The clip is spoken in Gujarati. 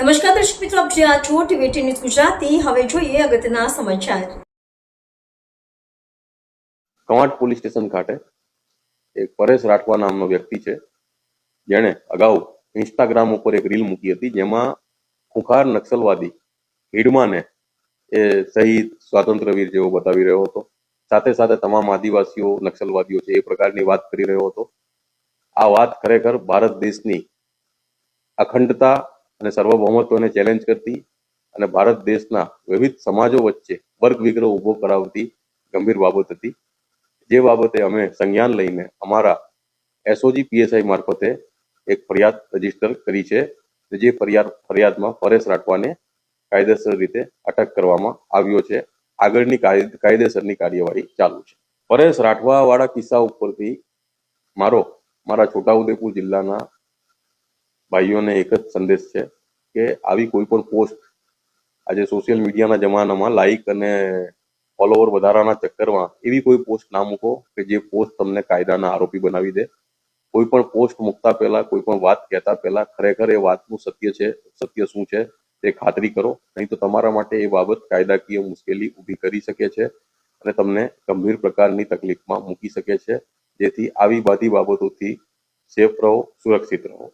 નમસ્કાર દર્શક મિત્રો, આપ જ્યાં છો ટીવી ન્યૂઝ ગુજરાતી. હવે જોઈએ અગત્યના સમાચાર. કવાંટ પોલીસ સ્ટેશન ખાતે એક પરેશ રાઠવા નામનો વ્યક્તિ છે. જેણે અગાઉ ઇન્સ્ટાગ્રામ ઉપર એક રીલ મૂકી હતી જેમાં ખુંખાર નક્સલવાદી હિડમાને એ શહીદ સ્વાતંત્ર્યવીર જેવો બતાવી રહ્યો હતો. સાથે સાથે તમામ આદિવાસીઓ, નક્સલવાદીઓ છે એ પ્રકારની વાત કરી રહ્યો હતો. આ વાત ખરેખર ભારત દેશની અખંડતા અને સર્વભૌમત્વને ચેલેન્જ કરતી અને ભારત દેશના વિવિધ સમાજો વચ્ચે વર્ગ વિગ્રહ ઊભો કરાવતી ગંભીર બાબત હતી. જે બાબતે અમે સંજ્ઞાન લઈને અમારા એસઓજી પીએસઆઈ મારફતે એક ફરિયાદ રજિસ્ટર કરી છે. જે ફરિયાદ, ફરિયાદમાં પરેશ રાઠવાને કાયદેસર રીતે અટક કરવામાં આવ્યો છે. આગળની કાયદ- કાયદેસરની કાર્યવાહી ચાલુ છે. પરેશ રાઠવા વાળા કિસ્સા ઉપરથી મારો, મારા છોટાઉદેપુર જિલ્લાના ભાઈઓને એક જ સંદેશ છે. કે આવી કોઈ પણ પોસ્ટ આજે સોશિયલ મીડિયાના જમાનામાં લાઈક અને ફોલોવર વધારાના ચક્કરમાં એવી કોઈ પોસ્ટ ના મૂકો કે જે પોસ્ટ તમને કાયદાના આરોપી બનાવી દે. કોઈ પણ પોસ્ટ મૂકતા પહેલા, કોઈ પણ વાત કહેતા પહેલા ખરેખર એ વાતનું સત્ય છે, સત્ય શું છે તે ખાતરી કરો. નહીં તો તમારા માટે એ બાબત કાયદાકીય મુશ્કેલી ઊભી કરી શકે છે અને તમને ગંભીર પ્રકારની તકલીફમાં મૂકી શકે છે. જેથી આવી બધી બાબતોથી સેફ રહો, સુરક્ષિત રહો.